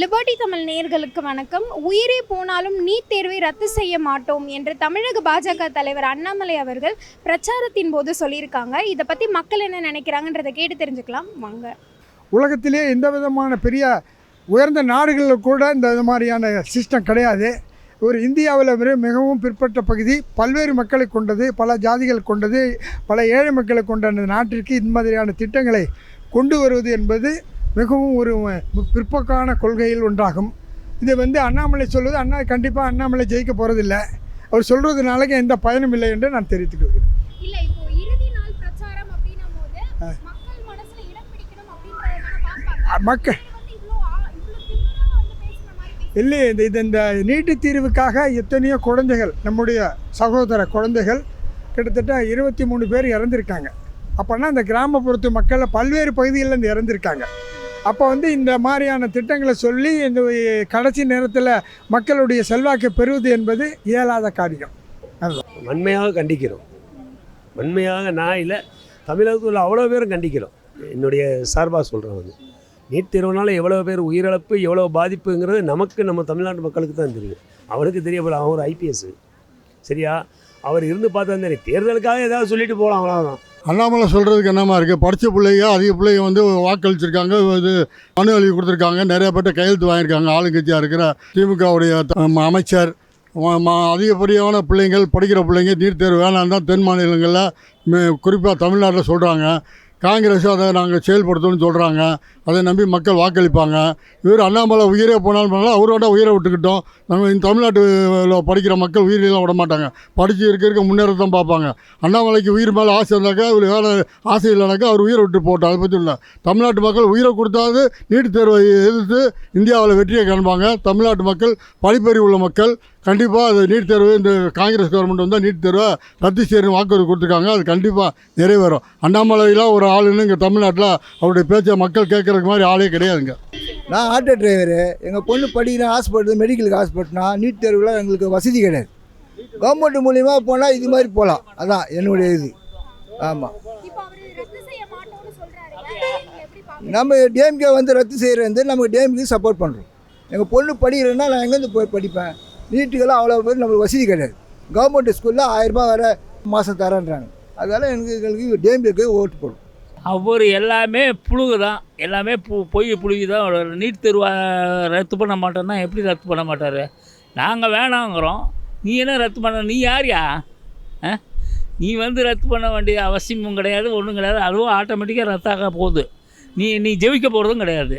Liberty Tamil நேர்களுக்கு வணக்கம். உயிரே போனாலும் நீட் தேர்வை ரத்து செய்ய மாட்டோம் என்று தமிழக பாஜக தலைவர் அண்ணாமலை அவர்கள் பிரச்சாரத்தின் போது சொல்லியிருக்காங்க. இதை பற்றி மக்கள் என்ன நினைக்கிறாங்கன்றதை கேட்டு தெரிஞ்சுக்கலாம். வாங்க. உலகத்திலே எந்த விதமான பெரிய உயர்ந்த நாடுகளில் கூட இந்த மாதிரியான சிஸ்டம் கிடையாது. ஒரு இந்தியாவில் மிகவும் பிற்பட்ட பகுதி பல்வேறு மக்களை கொண்டது பல ஜாதிகள் கொண்டது பல ஏழை மக்களை கொண்ட அந்த நாட்டிற்கு இந்த மாதிரியான திட்டங்களை கொண்டு வருவது என்பது மிகவும் ஒரு பிற்போக்கான கொள்கையில் ஒன்றாகும். இது வந்து அண்ணாமலை சொல்வது அண்ணா கண்டிப்பாக அண்ணாமலை ஜெயிக்க போகிறதில்ல அவர் சொல்கிறதுனால எந்த பயனும் இல்லை என்று நான் தெரிவித்துக் கொள்கிறேன். மக்கள் இல்லை இந்த இது இந்த நீட்டு தீர்வுக்காக எத்தனையோ குழந்தைகள் நம்முடைய சகோதர குழந்தைகள் கிட்டத்தட்ட இருபத்தி மூணு பேர் இறந்துருக்காங்க. அப்போனா இந்த கிராமப்புறத்து மக்கள் பல்வேறு பகுதிகளில் இருந்து இறந்துருக்காங்க. அப்போ வந்து இந்த மாதிரியான திட்டங்களை சொல்லி இந்த கடைசி நேரத்தில் மக்களுடைய செல்வாக்கை பெறுவது என்பது இயலாத காரியம். வன்மையாக கண்டிக்கிறோம். வன்மையாக நான் இல்லை தமிழகத்தில் உள்ள அவ்வளோ பேரும் கண்டிக்கிறோம். என்னுடைய சார்பாக சொல்கிறேன் வந்து நீட் தேர்வுனால எவ்வளோ பேர் உயிரிழப்பு எவ்வளோ பாதிப்புங்கிறது நமக்கு நம்ம தமிழ்நாட்டு மக்களுக்கு தான் தெரியும். அவருக்கு தெரியப்பட அவன் ஒரு ஐபிஎஸ் சரியா? அவர் இருந்து பார்த்தா தெரியும். தேர்தலுக்காக ஏதாவது சொல்லிட்டு போகலாம் அவ்வளோதான் அண்ணாமலை சொல்கிறதுக்கு என்னமா இருக்குது படித்த பிள்ளைங்க அதிக பிள்ளைங்க வந்து வாக்களிச்சிருக்காங்க இது மனு எழுதி கொடுத்துருக்காங்க. நிறைய பேர்ட்ட கையெழுத்து வாங்கியிருக்காங்க. ஆளுங்கட்சியாக இருக்கிற திமுகவுடைய அமைச்சர். அதிகப்படியான பிள்ளைங்கள் படிக்கிற பிள்ளைங்க நீட் தேர்வு வேணாம் தான் தென் மாநிலங்களில் குறிப்பாக தமிழ்நாட்டில் சொல்கிறாங்க காங்கிரஸ் அதை நாங்கள் செயல்படுத்தணும்னு சொல்கிறாங்க அதை நம்பி மக்கள் வாக்களிப்பாங்க. இவர் அண்ணாமலை உயிரே போனாலும் பரவாயில்ல, அவரோட உயிரை விட்டுக்கிட்டோம். நம்ம இந்த தமிழ்நாட்டில் படிக்கிற மக்கள் உயிரெல்லாம் விட மாட்டாங்க. படித்து இருக்க இருக்க முன்னேறதான் தான் பார்ப்பாங்க. அண்ணாமலைக்கு உயிர் மேலே ஆசை இருந்தாக்கா இவர் வேலை ஆசை இல்லைனாக்கா அவர் உயிரை விட்டு போட்டோம் அதை பற்றி இல்லை தமிழ்நாட்டு மக்கள் உயிரை கொடுத்தாவது நீட் தேர்வை எதிர்த்து இந்தியாவில் வெற்றியை காண்பாங்க. தமிழ்நாட்டு மக்கள் படிப்பறிவு உள்ள மக்கள் கண்டிப்பாக அது நீட் தேர்வு இந்த காங்கிரஸ் கவர்மெண்ட் வந்தால் நீட் தேர்வை ரத்து செய்யணும் வாக்குறுதி கொடுத்துருக்காங்க. அது கண்டிப்பாக நிறைவேறும். அண்ணாமலையெல்லாம் ஒரு ஆளுன்னு இங்கே தமிழ்நாட்டில் அவருடைய பேச்சை மக்கள் கேட்க கேட்குறதுக்கு மாதிரி ஆளே கிடையாதுங்க. நான் ஆட்டோ டிரைவரு எங்கள் பொண்ணு படிக்கிற ஹாஸ்பிட்டல் மெடிக்கலுக்கு ஹாஸ்பிட்டல்னா நீட் தேர்வில் எங்களுக்கு வசதி கிடையாது. கவர்மெண்ட் மூலியமாக போனால் இது மாதிரி போகலாம் அதான் என்னுடைய இது. ஆமாம்? நம்ம டிஎம்கே வந்து ரத்து செய்கிறது நம்ம டிஎம்கே சப்போர்ட் பண்ணுறோம் எங்கள் பொண்ணு படிக்கிறேன்னா நான் எங்கேருந்து போய் படிப்பேன்? நீட்டுக்கெல்லாம் அவ்வளோ பேர் நம்மளுக்கு வசதி கிடையாது. கவர்மெண்ட் ஸ்கூலில் ஆயிரரூபா வர மாதம் தரேன்றாங்க. அதனால் எனக்கு எங்களுக்கு டிஎம்கேக்கு ஓட்டு போடும் அவர் எல்லாமே புழுகு தான் எல்லாமே பு பொய் புழுகி தான் நீட் தேர்வை ரத்து பண்ண மாட்டோன்னா எப்படி ரத்து பண்ண மாட்டார்? நாங்கள் வேணாங்கிறோம். நீ என்ன ரத்து பண்ண நீ யார்யா? ஆ? நீ வந்து ரத்து பண்ண வேண்டிய அவசியமும் கிடையாது ஒன்றும் கிடையாது. அதுவும் ஆட்டோமேட்டிக்காக ரத்தாக போகுது. நீ நீ ஜெயிக்க போகிறதும் கிடையாது.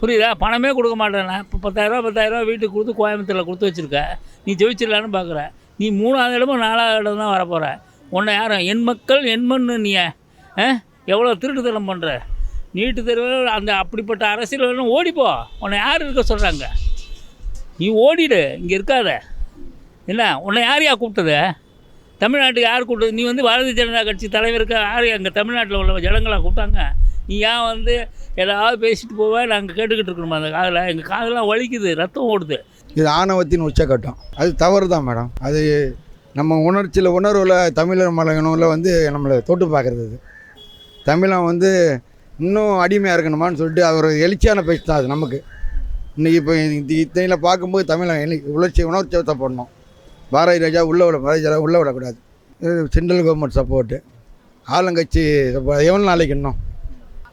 புரியுதா? பணமே கொடுக்க மாட்டேண்ணே இப்போ பத்தாயிரரூவா பத்தாயிரரூவா வீட்டுக்கு கொடுத்து கோயம்புத்தூரில் கொடுத்து வச்சுருக்க. நீ ஜெயிச்சிடலான்னு பார்க்குற நீ மூணாவது இடமும் நாலாவது இடம் தான் வரப்போகிற உன்னை யாரும் என் மக்கள் என் மண்ணு நீ ஆ? எவ்வளோ திருட்டுத்தனம் பண்ணுற நீட்டு தேர்வு அந்த அப்படிப்பட்ட அரசியல் வேணும் ஓடிப்போ. உன்னை யார் இருக்க சொல்கிறாங்க நீ ஓடிடு இங்கே இருக்காத. என்ன உன்னை யார் யா கூப்பிட்டது? தமிழ்நாட்டுக்கு யார் கூப்பிட்டது? நீ வந்து பாரதிய ஜனதா கட்சி தலைவருக்கு யார் அங்கே தமிழ்நாட்டில் உள்ள ஜனங்களாக கூப்பிட்டாங்க? நீ ஏன் வந்து ஏதாவது பேசிட்டு போவேன் நாங்கள் கேட்டுக்கிட்டு இருக்கணுமா அந்த காதில்? எங்கள் காதெல்லாம் வலிக்குது ரத்தம் ஓடுது. இது ஆணவத்தின் உச்சக்கட்டம். அது தவறு தான் மேடம். அது நம்ம உணர்ச்சியில் உணர்வில் தமிழர் மலகணுவில் வந்து நம்மளை தொட்டு பார்க்குறது தமிழன் வந்து இன்னும் அடிமையாக இருக்கணுமான்னு சொல்லிட்டு அவர் எழுச்சியான பேச்சு தான் அது நமக்கு. இன்றைக்கி இப்போ இத்தனையில் பார்க்கும்போது தமிழன் எலி உணர்ச்சி உணர்ச்சி பண்ணோம் பாரதி ராஜா உள்ள விட பாரதி ராஜா உள்ளே விடக்கூடாது. சென்ட்ரல் கவர்மெண்ட் சப்போர்ட்டு ஆளுங்கட்சி எவ்வளோ நாளைக்கு இன்னும்?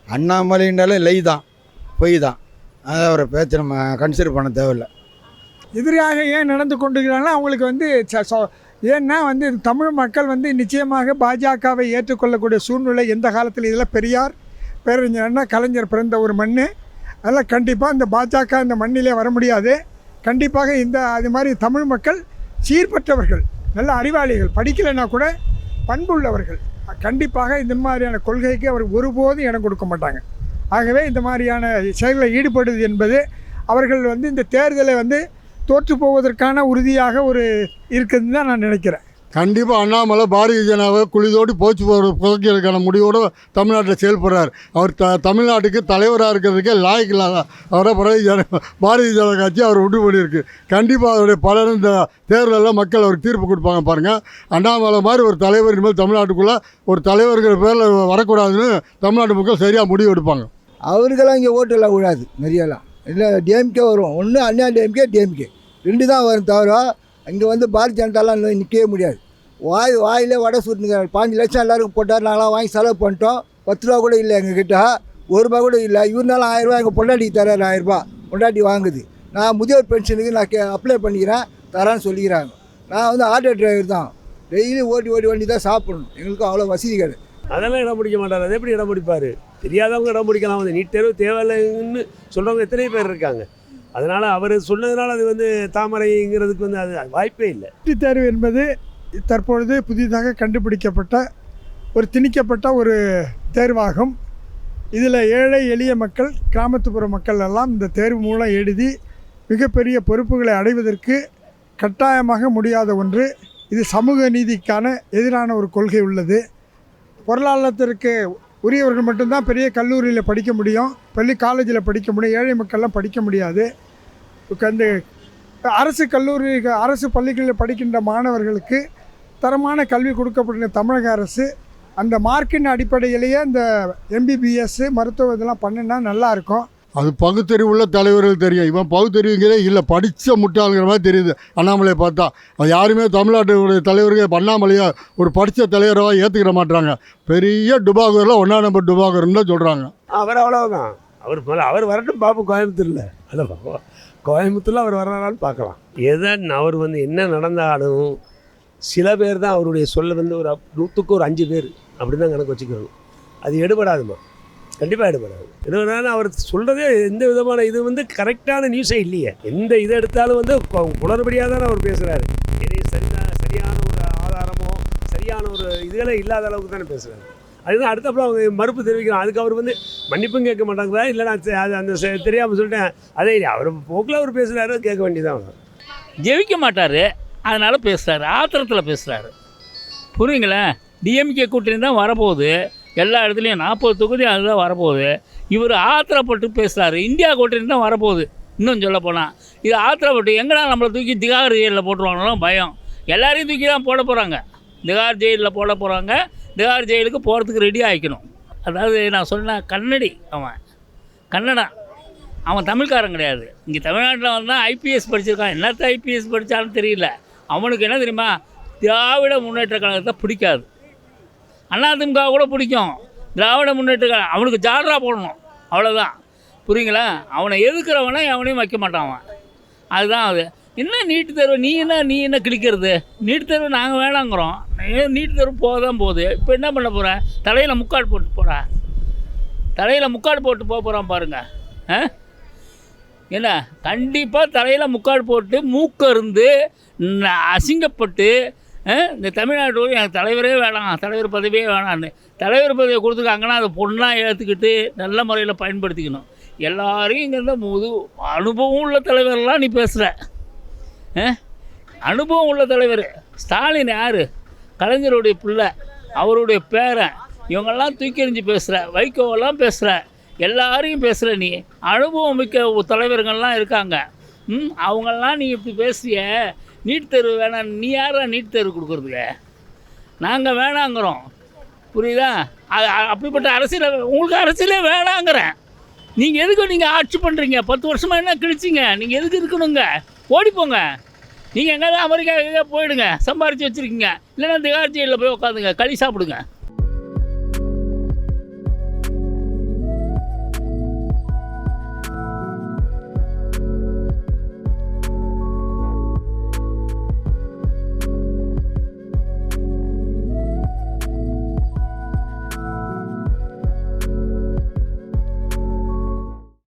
அண்ணாமலைன்றாலே லை தான் பொய் தான். அதை அவரை பேச்சு நம்ம கன்சிடர் பண்ண தேவையில்லை. எதிராக ஏன் நடந்து கொண்டிருக்கிறாங்கன்னா அவங்களுக்கு வந்து ச- ஏன்னா வந்து தமிழ் மக்கள் வந்து நிச்சயமாக பாஜகவை ஏற்றுக்கொள்ளக்கூடிய சூழ்நிலை எந்த காலத்தில் இதில் பெரியார் பேரறிஞர்னா கலைஞர் பிறந்த ஒரு மண் அதனால் கண்டிப்பாக இந்த பாஜக இந்த மண்ணிலே வர முடியாது. கண்டிப்பாக இந்த அது மாதிரி தமிழ் மக்கள் சீர்பற்றவர்கள் நல்ல அறிவாளிகள் படிக்கலைன்னா கூட பண்புள்ளவர்கள். கண்டிப்பாக இந்த மாதிரியான கொள்கைக்கு அவர் ஒருபோதும் இடம் கொடுக்க மாட்டாங்க. ஆகவே இந்த மாதிரியான செயல்களில் ஈடுபடுது என்பது அவர்கள் வந்து இந்த தேர்தலை வந்து தோற்று போவதற்கான உறுதியாக ஒரு இருக்குதுன்னு தான் நான் நினைக்கிறேன். கண்டிப்பாக அண்ணாமலை பாரதிய ஜனதாவை குளிதோடி போச்சு போகிற புதைக்கிறதுக்கான முடிவோடு தமிழ்நாட்டில் செயல்படுறார். அவர் த தமிழ்நாட்டுக்கு தலைவராக இருக்கிறதுக்கே லாய்க்கு இல்லாத அவரை பாரதிய ஜன பாரதிய ஜனதா கட்சி அவர் விட்டு பண்ணியிருக்கு கண்டிப்பாக அவருடைய பலன் இந்த தேர்தலில் மக்கள் அவருக்கு தீர்ப்பு கொடுப்பாங்க பாருங்கள் அண்ணாமலை மாதிரி ஒரு தலைவர் இனிமேல் தமிழ்நாட்டுக்குள்ளே ஒரு தலைவர்கிற பேரில் வரக்கூடாதுன்னு தமிழ்நாட்டு மக்கள் சரியாக முடிவு எடுப்பாங்க. அவருக்கெல்லாம் இங்கே ஓட்டெல்லாம் விழாது நிறையலாம் இல்லை டிஎம்கே வரும். ஒன்று அண்ணா டிஎம்கே டிஎம்கே ரெண்டு தான் வரும் தவிர இங்கே வந்து பாரதிய ஜனதாலாம் நிற்கவே முடியாது. வாய் வாயிலே வடை சுட்டுங்க பாஞ்சு லட்சம் எல்லாருக்கும் போட்டார் நாங்களாம் வாங்கி செலவு பண்ணிட்டோம். பத்து ரூபா கூட இல்லை எங்ககிட்ட. ஒரு ரூபா கூட இல்லை. இவருனாலும் ஆயிரரூபா எங்கள் பொண்டாட்டிக்கு தராரு ஆயிரரூபா பொண்டாட்டி வாங்குது. நான் முதியோர் பென்ஷனுக்கு நான் கே அப்ளை பண்ணிக்கிறேன் தரேன்னு சொல்லிக்கிறாங்க. நான் வந்து ஆட்டோ டிரைவர் தான். டெய்லி ஓட்டி ஓட்டி வண்டி தான் சாப்பிடணும். எங்களுக்கும் அவ்வளோ வசதி கிடையாது. அதெல்லாம் இடம் பிடிக்க மாட்டார். அதை எப்படி இடம் பிடிப்பார்? தெரியாதவங்க இடம் பிடிக்கலாம். வந்து நீட் தேர்வு தேவையில்லைன்னு சொல்கிறவங்க எத்தனை பேர் இருக்காங்க? அதனால் அவர் சொன்னதுனால அது வந்து தாமரைங்கிறதுக்கு வந்து அது வாய்ப்பே இல்லை. நீட் தேர்வு என்பது தற்பொழுது புதிதாக கண்டுபிடிக்கப்பட்ட ஒரு திணிக்கப்பட்ட ஒரு தேர்வாகும். இதில் ஏழை எளிய மக்கள் கிராமத்துப்புற மக்கள் எல்லாம் இந்த தேர்வு மூலம் எழுதி மிகப்பெரிய பொறுப்புகளை அடைவதற்கு கட்டாயமாக முடியாத ஒன்று. இது சமூக நீதிக்கான எதிரான ஒரு கொள்கை உள்ளது. பொருளாதாரத்திற்கு உரியவர்கள் மட்டும்தான் பெரிய கல்லூரியில் படிக்க முடியும். பள்ளி காலேஜில் படிக்க முடியும். ஏழை மக்கள்லாம் படிக்க முடியாது. அந்த அரசு கல்லூரி அரசு பள்ளிகளில் படிக்கின்ற மாணவர்களுக்கு தரமான கல்வி கொடுக்கப்பட்ட தமிழக அரசு அந்த மார்க்கின் அடிப்படையிலேயே அந்த எம்பிபிஎஸ்ஸு மருத்துவ இதெல்லாம் பண்ணுன்னா நல்லாயிருக்கும் அது பகுத்தறிவுள்ள தலைவர்கள் தெரியும். இவன் பகுத்தறிவுங்கிறே இல்லை படித்த முட்டாளுங்கிற மாதிரி தெரியுது. அண்ணாமலையை பார்த்தா. அது யாருமே தமிழ்நாட்டுடைய தலைவர்கள் அண்ணாமலையை ஒரு படித்த தலைவராக ஏற்றுக்கிற மாட்டாங்க பெரிய டுபாகரில் ஒன்றா நம்பர் டுபாகர்னு தான் சொல்கிறாங்க அவர் அவ்வளோதான் அவர் அவர் வரட்டும் பார்ப்போம் கோயம்புத்தூரில். அதை பார்ப்போம் கோயம்புத்தூரில் அவர் வர்றாரான்னு பார்க்கலாம். எதன் அவர் வந்து என்ன நடந்தாலும் சில பேர் தான் அவருடைய சொல்ல வந்து ஒரு நூற்றுக்கு ஒரு அஞ்சு பேர் அப்படி தான் கணக்கு வச்சுக்கணும் அது எடுபடாதுமா? கண்டிப்பாக ஈடுபடாது என்னன்னா அவர் சொல்கிறதே எந்த விதமான இது வந்து கரெக்டான நியூஸே இல்லையே. எந்த இதை எடுத்தாலும் வந்து கு- குளறுபடியாக தானே அவர் பேசுகிறாரு எதையும் சரிதான் சரியான ஒரு ஆதாரமோ சரியான ஒரு இதுகளே இல்லாத அளவுக்கு தானே பேசுகிறாரு அதுதான் அடுத்தப்பல அவங்க மறுப்பு தெரிவிக்கிறோம் அதுக்கு அவர் வந்து மன்னிப்பும் கேட்க மாட்டாங்களா? இல்லை நான் அது அந்த செ- தெரியாமல் சொல்லிட்டேன். அதே இல்லை அவர் போக்கில் அவர் பேசுகிறாரு கேட்க வேண்டியதான் ஜெயிக்க மாட்டார். அதனால் பேசுகிறாரு ஆத்திரத்தில் பேசுகிறாரு புரியுங்களேன்? டிஎம்கே கூட்டணி தான் வரப்போகுது. எல்லா இடத்துலையும் நாற்பது தொகுதி அதுதான் வரப்போகுது. இவர் ஆத்திரப்பட்டு பேசுகிறாரு இந்தியா கூட்டணி தான் வரப்போகுது. இன்னும் சொல்ல போனால் இது ஆத்திரப்பட்டு எங்கடா நம்மளை தூக்கி திகார் ஜெயிலில் போட்டுருவாங்களோ பயம். எல்லாரையும் தூக்கி தான் போட போகிறாங்க திகார் ஜெயிலில் போட போகிறாங்க திகார் ஜெயிலுக்கு போகிறதுக்கு ரெடி ஆகிக்கணும் அதாவது நான் சொன்னேன் கன்னடி அவன். கன்னடா. அவன் தமிழ்காரன் கிடையாது. இங்கே தமிழ்நாட்டில் வந்தால் ஐபிஎஸ் படிச்சிருக்கான். என்னத்த ஐபிஎஸ் படித்தாலும் தெரியல. அவனுக்கு என்ன தெரியுமா? திராவிட முன்னேற்ற கழகத்தை பிடிக்காது. அதிமுக கூட பிடிக்கும். திராவிட முன்னேற்ற அவனுக்கு ஜால்ரா போடணும். அவ்வளோதான் புரியுங்களா? அவனை எதுக்குறவனை அவனையும் வைக்க மாட்டான் அவன். அதுதான் அது. என்ன நீட்டு தேர்வு? நீ என்ன நீ என்ன கிழிக்கிறது? நீட்டு தேர்வு நாங்கள் வேணாங்கிறோம். ஏன் நீட்டு தேர்வு போக தான் போகுது. இப்போ என்ன பண்ண போகிற தலையில் முக்காடு போட்டு போடா. தலையில் முக்காடு போட்டு போக போகிறான் பாருங்கள் ஆ? என்ன? கண்டிப்பாக தலையில் முக்காடு போட்டு மூக்கருந்து அசிங்கப்பட்டு இந்த தமிழ்நாட்டோடு எனக்கு தலைவரே வேணாம் தலைவர் பதவியே வேணான்னு தலைவர் பதவியை கொடுத்துருக்காங்கன்னா அதை பொண்ணாக ஏற்றுக்கிட்டு நல்ல முறையில் பயன்படுத்திக்கணும். எல்லாரையும் இங்கேருந்து முது அனுபவம் உள்ள தலைவர்லாம் நீ பேசுகிற அனுபவம் உள்ள தலைவர். ஸ்டாலின் யார்? கலைஞருடைய பிள்ளை அவருடைய பேரன். இவங்கெல்லாம் தூக்கி எறிஞ்சு பேசுகிற வைகோவெல்லாம் பேசுகிற எல்லாரையும் பேசுகிற நீ. அனுபவம் மிக்க தலைவர்கள்லாம் இருக்காங்க. ம்? அவங்கெல்லாம் நீ இப்படி பேசுறிய. நீட் தேர்வு வேணாம். நீ யாரா நீட் தேர்வு கொடுக்குறதுக்கு நாங்கள் வேணாங்கிறோம். புரியுதா? அது அப்படிப்பட்ட அரசியல் உங்களுக்கு அரசியலே வேணாங்கிறேன். நீங்கள் எதுக்கு நீங்கள் ஆட்சி பண்ணுறீங்க பத்து வருஷமாக என்ன கிழிச்சிங்க? நீங்கள் எதுக்கு இருக்கணுங்க? ஓடி போங்க. நீங்கள் எங்கேயாவது அமெரிக்கா எங்கேயாவது போயிடுங்க. சம்பாரித்து வச்சுருக்கீங்க. இல்லைன்னா திகார் ஜெயிலில் போய் உட்காந்துங்க. களி சாப்பிடுங்க.